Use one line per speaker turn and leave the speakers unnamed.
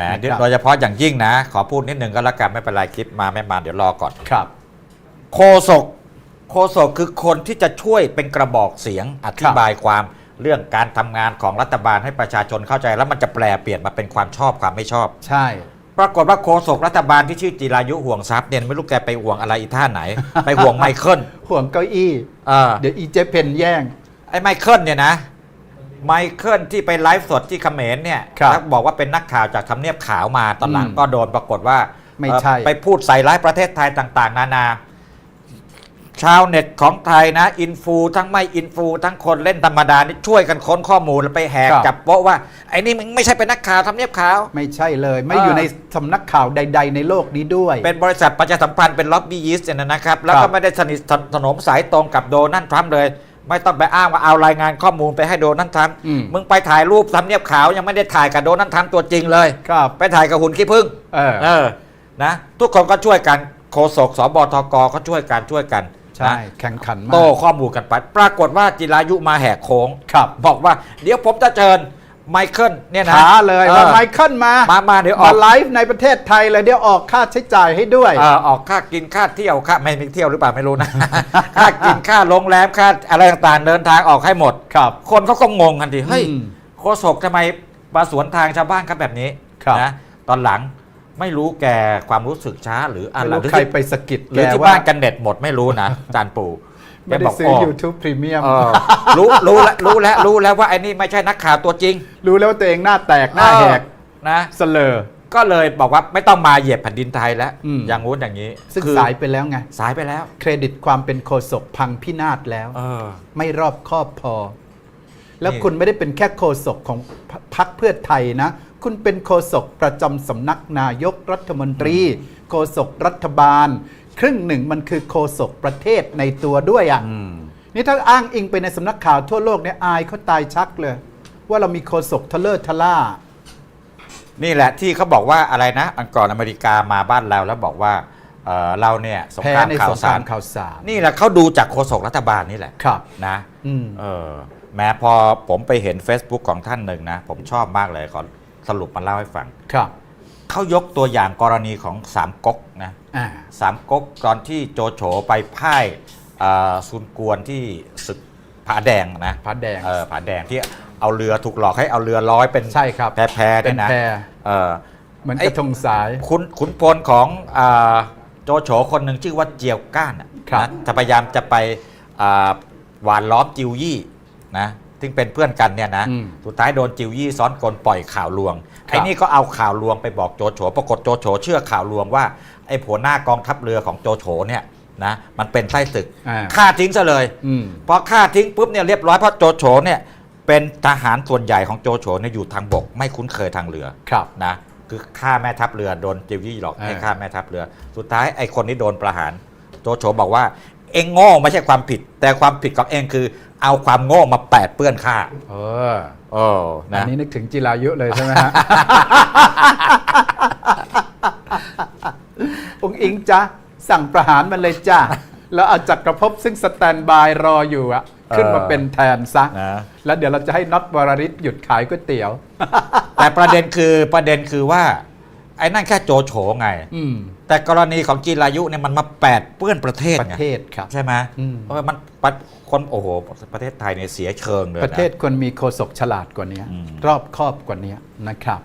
หม
นะครับ
เดี๋ยวโดยเฉพาะอย่างยิ่งนะ ขอพูดนิดนึงก็แล้วกันไม่เป็นไรคลิปมาไม่มาเดี๋ยวรอก่อน
ครับ
โคศกโคศกคือคนที่จะช่วยเป็นกระบอกเสียงอธิบายความเรื่องการทำงานของรัฐบาลให้ประชาชนเข้าใจ แล้วมันจะแปลเปลี่ยนมาเป็นความชอบความไม่ชอบ
ใช่
ปรากฏว่าโคศกรัฐบาลที่ชื่อจิรายุห่วงทรัพย์เนี่ยไม่รู้แกไปห่วงอะไรอีท่าไหน ไปห่วงไมเคิล
ห่วงเก้าอี้
เออ
เดี๋ยวอีเจเพนแย่ง
ไอ้ไมเคิลเนี่ยนะ ไมเคิลที่ไปไลฟ์สดที่เขมรเนี่ย
ครับ
แล้วบอกว่าเป็นนักข่าวจากทำเนียบขาวมาตอนหลัง
อืม
ก็โดนปรากฏว่า
ไม่ใช่
เอ่อไปพูดใส่ร้ายประเทศไทยต่างๆ นานา ชาวเน็ตของไทยนะ อินฟูทั้งไม่อินฟูทั้งคนเล่นธรรมดานี่ช่วยกันค้นข้อมูลแล้วไปแหก
ครับ
จับโป๊ะว่าไอ้นี่มันไม่ใช่เป็นนักข่าวทำเนียบขาว
ไม่ใช่เลย ไม่
เออ
อ
อ
ยู่ในสำนักข่าวใด ๆ ในโลกนี้ด้วย
เป็นบริษัทประชาสัมพันธ์เป็นล็อบบี้ยิสต์เนี่ยนะครับ แล้ว
ค
ก็
รับ
ไม่ได้สนิทสนมสายตรงกับโดนัลด์ทรัมป์เลย ไม่ต้องไปอ้างว่าเอารายงานข้อมูลไปให้โดนัลด์ทรัมป์
อืม
มึงไปถ่ายรูปทำเนียบขาวยังไม่ได้ถ่ายกับโดนัลด์ทรัมป์ตัวจริงเลย
ครับ
ไปถ่ายกับหุ่นขี้ผึ้ง
เออ
เออ นะ ทุกคนก็ช่วยกันโฆษกสบทกก็ช่วยกันช่วยกัน
ใช่
นะ
แข่งขันมา
โต้
ก
ข้อมูลกันไป ปรากฏว่าจิรายุมาแหกโค้ง
ครับ
บอกว่าเดี๋ยวผมจะเชิญ ไมเคิลเนี่ยนะ
ท้าเลยว่า
ออ
ไมเคิลมา
มามาเดี๋ยวอ
มา
อก
ไลฟ์ในประเทศไทยเลยเดี๋ยวออกค่าใช้จ่ายให้ด้วย
เอ่อออกค่ากินค่าเที่ยวค่าไม่มีเที่ยวหรือเปล่าไม่รู้นะค่ากินค่าโรงแรมค่าอะไรต่างๆเดินทางออกให้หมด
ครับ
คนเขาก็งงกันดิเฮ้ย
อืม
โคศกทำไมมาสวนทางชาวบ้านครับแบบนี้
ครับ
นะตอนหลัง ไม่รู้แกความรู้สึกช้าหรืออะ
ไม่
ไร
รู้
หรือ
ใคร
ที่
ไปสะกิด
หรือ
แก
ที่
ว่า
บ้านกันเน็ตหมดไม่รู้นะจานปู่
ไม่ได้ซื้อ YouTube Premium
เออรู้รู้แล้วรู้แล้วรู้แล้วว่าไอ้นี่ไม่ใช่นักข่าวตัวจริง
รู้แล้วว่าตัวเองหน้าแตกหน้าแหก
เออนะ
เสลอ
ก็เลยบอกว่าไม่ต้องมาเหยียบแผ่นดินไทยแล้ว
อืม
อย่างงู้นอย่างนี้
ซึ่ง
คือ
สายไปแล้วไง
สายไปแล้ว
เครดิตความเป็นโคศกพังพินาศแล้ว
เออ
ไม่รอบคอบพอ แล้ว
นี่
คุณไม่ได้เป็นแค่โคศกของพพรรคเพื่อไทยนะ คุณเป็นโคศกประจำสำนักนายกรัฐมนตรีโคศกรัฐบาล ครึ่งหนึ่งมันคือโคศกประเทศในตัวด้วยอะ
อืม
นี่ถ้าอ้างอิงไปในสำนักข่าวทั่วโลกเนี่ยอายเขาตายชักเลย ว่าเรามีโคศกทะเลอร์ทะล่า
นี่แหละที่เขาบอกว่าอะไรนะ อังกฤษอเมริกามาบ้านเราแล้วบอกว่าเอ่อเราเนี่ยสง
แพ้
คราม
ใน
ข่า
ส
ว
งค
สารา
รมข่าวสาร
นี่แหละเขาดูจากโฆษกรัฐบาลนี่แหละ
ครับ
นะ
อืม
เออ แม้พอผมไปเห็น Facebook ของท่านหนึ่งนะ ผมชอบมากเลยขอสรุปมาเล่าให้ฟัง
ครับ
เขายกตัวอย่างกรณีของสามก๊กนะ
อ่า
สามก๊กตอนที่โจโฉไปพ่ายเอ่อซุนกวนที่ศึกผาแดงนะ
พระแดง
เออผาแดงที่เอาเรือถูกหลอกให้เอาเรือร้อยเป็น
ใช่ครับ
แพรๆ
เป็
เนี่ย
น
นะ
แพร
เออ
เหมือน
ไอ้
กระทงสาย
ขุนขุนพลของอาโจโฉคนหนึ่งชื่อว่าเจียวก้านน่ะ
ครับ
นะจะพยายามจะไปอ่าหวานล้อมจิวยี่ นะซึ่งเป็นเพื่อนกันเนี่ยนะ
อืม
สุดท้ายโดนจิวยี่ซ้อนกลปล่อยข่าวลวง
ครับ
ไอ้นี่ก็เอาข่าวลวงไปบอกโจโฉปรากฏโจโฉเชื่อข่าวลวงว่าไอ้ผัวหน้ากองทัพเรือของโจโฉเนี่ยนะมันเป็นไส้ศึก
อ่า
ฆ่าทิ้งซะเลย
อืม
พอฆ่าทิ้งปุ๊บเนี่ยเรียบร้อยเพราะโจโฉเนี่ยเป็นทหารส่วนใหญ่ของโจโฉเนี่ยอยู่ทางบก ไม่คุ้นเคยทางเรือ
ครับ
นะคือฆ่าแม่ทัพเรือโดนจิวยี่หลอก
เออ
ให้ฆ่าแม่ทัพเรือ สุดท้ายไอ้คนนี้โดนประหารโจโฉบอกว่า เองโง่ไม่ใช่ความผิด แต่ความผิดของเองคือ เอาความโง่มาแปดเปื้อนฆ่า
เออ
โอ้
อัน
นะ
นี้นึกถึงจิรายุเลยใช่ไหมฮะ องค์อิงจ้ะสั่งประหารมันเลยจ้ะแล้วเอาจักรภพซึ่งสแตนบายรออยู่อะขึ้นมาเป็นแทนซะ
นะ
แล้วเดี๋ยวเราจะให้น็อตวรริศหยุดขายก๋วยเตี๋ยว
แต่ประเด็นคือประเด็นคือว่า ไอ้นั่นแค่โจโฉไง
อืม
แต่กรณีของจีรายุเนี่ยมันมาแปดเปื้อนประเทศ
ประ
ไง
เทศครับ
ใช่ไหม
อืม
เพราะว่ามันประคนโอ้โหประเทศไทยเนี่ยเสียเชิงเลยน
ประเทศควรมีโฆษกฉลาดกว่านี้
อืม
รอบคอบกว่านี้นะครับ